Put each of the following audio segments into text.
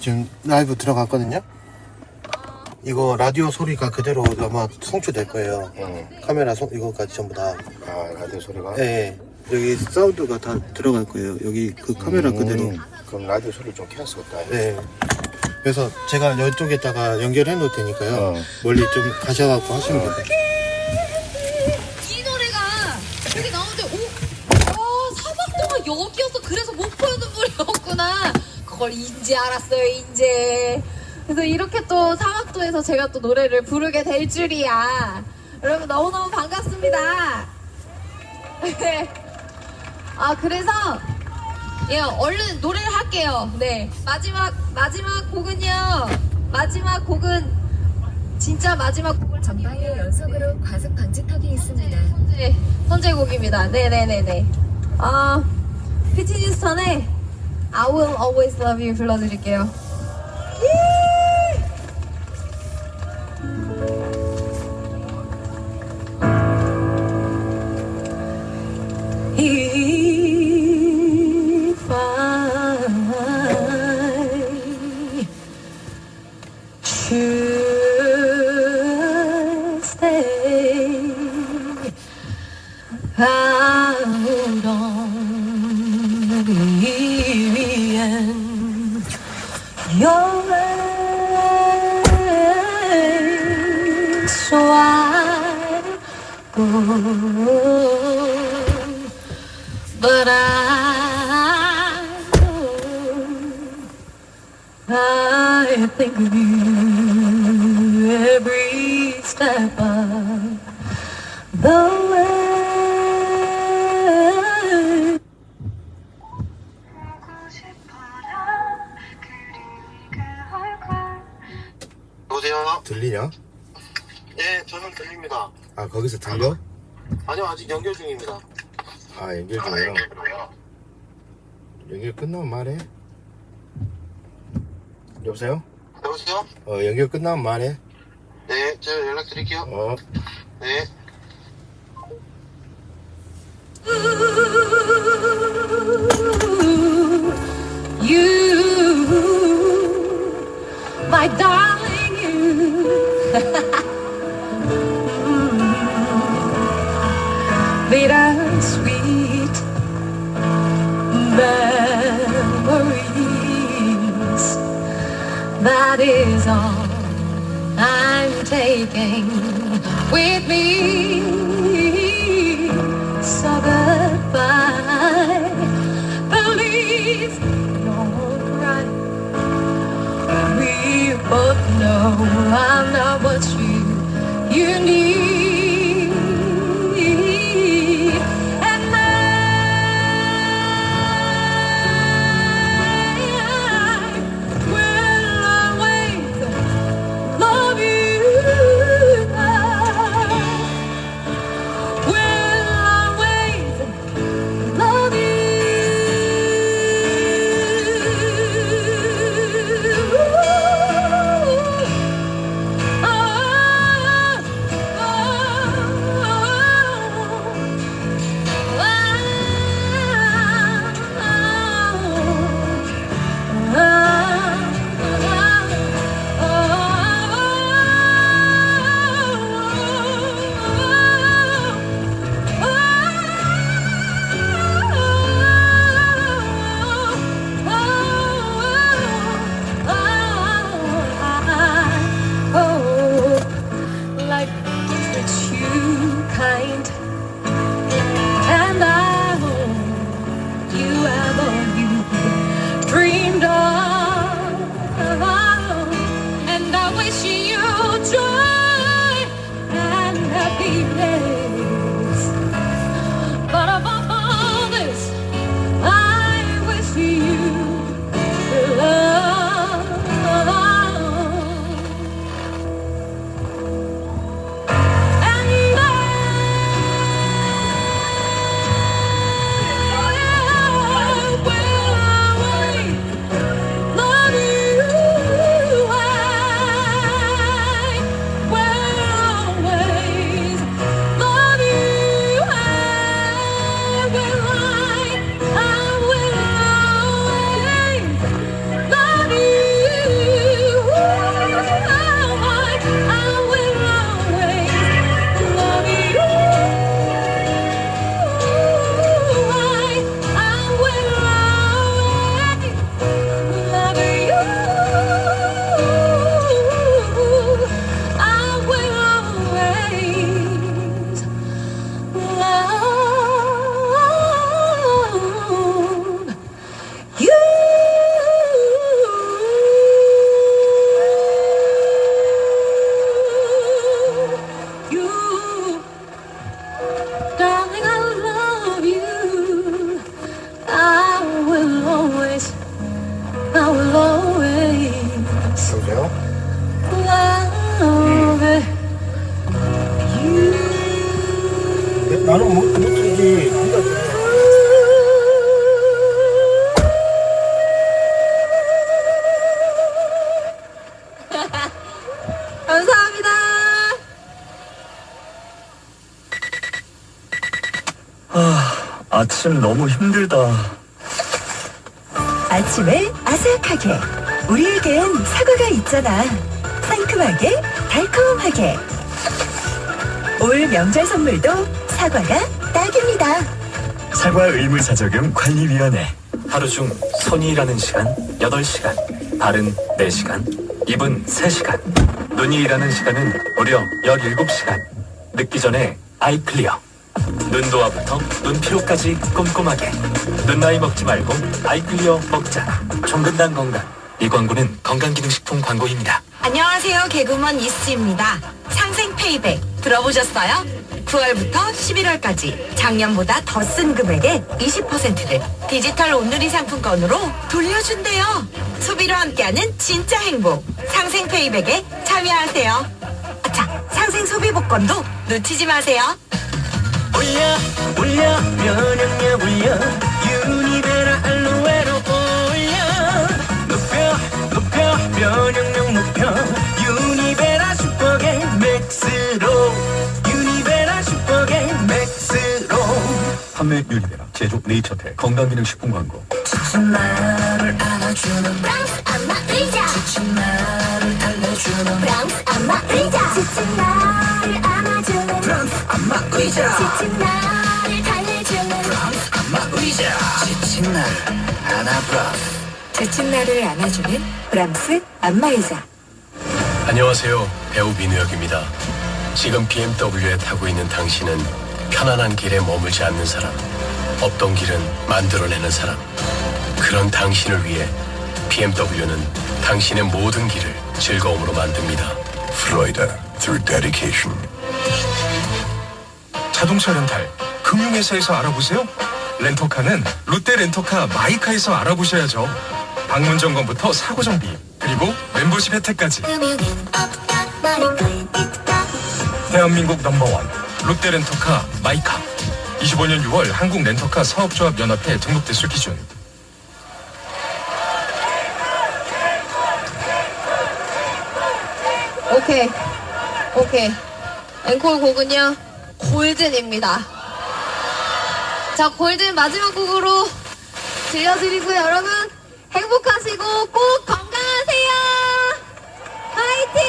지금 라이브 들어갔거든요. 이거 라디오 소리가 그대로 아마 송출될 거예요. 응. 카메라 소, 이거까지 전부 다. 아 라디오 소리가. 예, 예. 여기 사운드가 다 들어갈 거예요. 여기 그 카메라 음, 그대로. 그럼 라디오 소리 좀 켜야 겠다. 네. 그래서 제가 이쪽에다가 연결해 놓을 테니까요. 어. 멀리 좀 가셔갖고 하시면 돼요. 이 노래가 여기 나오는데 오, 와 사막동화 여기였어. 그래서 목포의 눈물이었구나. 그걸 인제 알았어요, 인제. 그래서 이렇게 또 사막도에서 제가 또 노래를 부르게 될 줄이야. 여러분 너무너무 반갑습니다. 아 그래서 예 얼른 노래를 할게요. 네 마지막 마지막 곡은요. 마지막 곡은 진짜 마지막 곡을 전방에 연속으로 과속 방지턱이 있습니다. 선제, 선제 곡입니다. 네 네 네 네. 아, 피티니스턴의 I Will Always Love You 불러드릴게요. If I should stay out on the end your way. So I go, but I I think of you every step 아 거기서 들려? 아니요, 아직 연결 중입니다. 아 연결 중이야. 연결 끝나면 말해. 여보세요? 여보세요? 어 연결 끝나면 말해. 네, 제가 연락 드릴게요. 어. 네. Taking with me. So goodbye. Please don't cry. We both know I'm not what you you need. Love you. 네, 나는 못, 못 들지. 감사합니다. 아침 너무 힘들다. 아침을 아삭하게 우리에겐 사과가 있잖아 상큼하게 달콤하게 올 명절 선물도 사과가 딱입니다 사과 의무자 적용 관리위원회. 하루 중 손이 일하는 시간 8시간, 발은 4시간, 입은 3시간, 눈이 일하는 시간은 무려 17시간. 늦기 전에 아이 클리어. 눈도화부터 눈피로까지 꼼꼼하게. 눈 나이 먹지 말고 아이 클리어 먹자. 종근당 건강. 이 광고는 건강기능식품 광고입니다. 안녕하세요. 개그우먼 이수지입니다. 상생 페이백. 들어보셨어요? 9월부터 11월까지 작년보다 더 쓴 금액에 20%를 디지털 온누리 상품권으로 돌려준대요. 소비로 함께하는 진짜 행복. 상생 페이백에 참여하세요. 아차 상생 소비 복권도 놓치지 마세요. 올려 올려 면역력 올려 면역력 높여 유니베라 슈퍼게 맥스로. 유니베라 슈퍼게 맥스로. 판매 유니베라. 제조 네이처텍 건강기능식품 광고. 지친 나를 안아주는 브랑스 안마 의자. 지친 나를 달래주는 브랑스 안마 의자. 지친 나를 안아주는 프랑스 안마 의자. 지친 나를 달래주는 안마 의자. 지친 나를 안아브라 지친 나를 안아주는 브람스 안마의자 안녕하세요. 배우 민우혁입니다. 지금 BMW에 타고 있는 당신은 편안한 길에 머물지 않는 사람, 없던 길은 만들어내는 사람. 그런 당신을 위해 BMW는 당신의 모든 길을 즐거움으로 만듭니다. Florida through dedication. 자동차 렌탈 금융회사에서 알아보세요. 렌터카는 롯데 렌터카 마이카에서 알아보셔야죠. 방문 점검부터 사고 정비 그리고 멤버십 혜택까지 대한민국 넘버원 롯데 렌터카 마이카 25년 6월 한국 렌터카 사업조합 연합회 등록 대수 기준 오케이. 오케이. 앵콜 곡은요, 골든입니다. 자, 골든 마지막 곡으로 들려드리고요. 여러분, 행복하시고 꼭 건강하세요! 화이팅!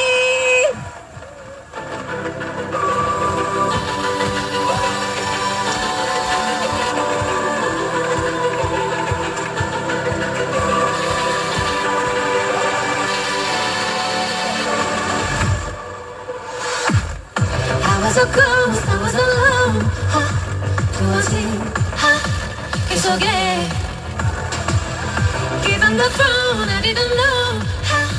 I was so close, I was alone. 하, 두어진 하, 계속해. Given the throne, I didn't know how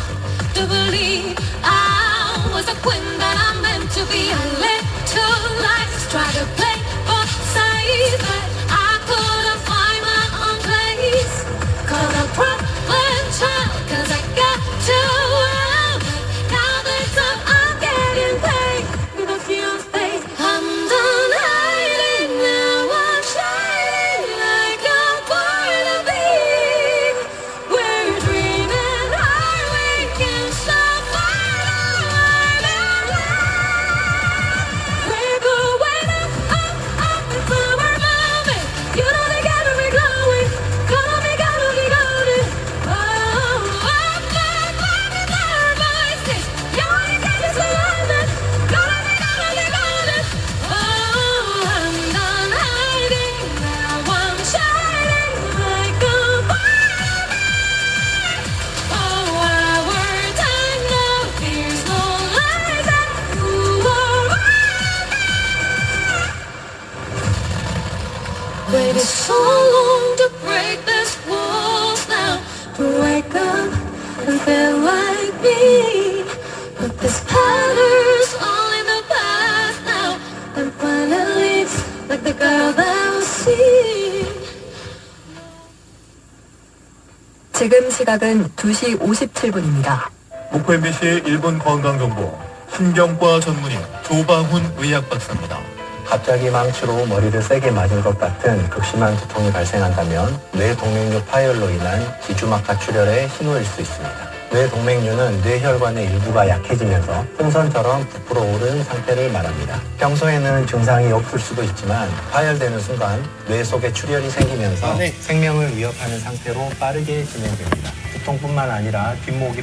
to believe I was a queen that I meant to be. I let two try to play both sides, but I couldn't find my own place. Cause a problem child, cause 지금 시각은 2시 57분입니다 목포 MBC 1분 건강정보 신경과 전문의 조방훈 의학박사입니다. 갑자기 망치로 머리를 세게 맞은 것 같은 극심한 두통이 발생한다면 뇌동맥류 파열로 인한 지주막하 출혈의 신호일 수 있습니다. 뇌동맥류는 뇌혈관의 일부가 약해지면서 풍선처럼 부풀어 오른 상태를 말합니다. 평소에는 증상이 없을 수도 있지만 파열되는 순간 뇌 속에 출혈이 생기면서 생명을 위협하는 상태로 빠르게 진행됩니다. 두통뿐만 아니라 뒷목이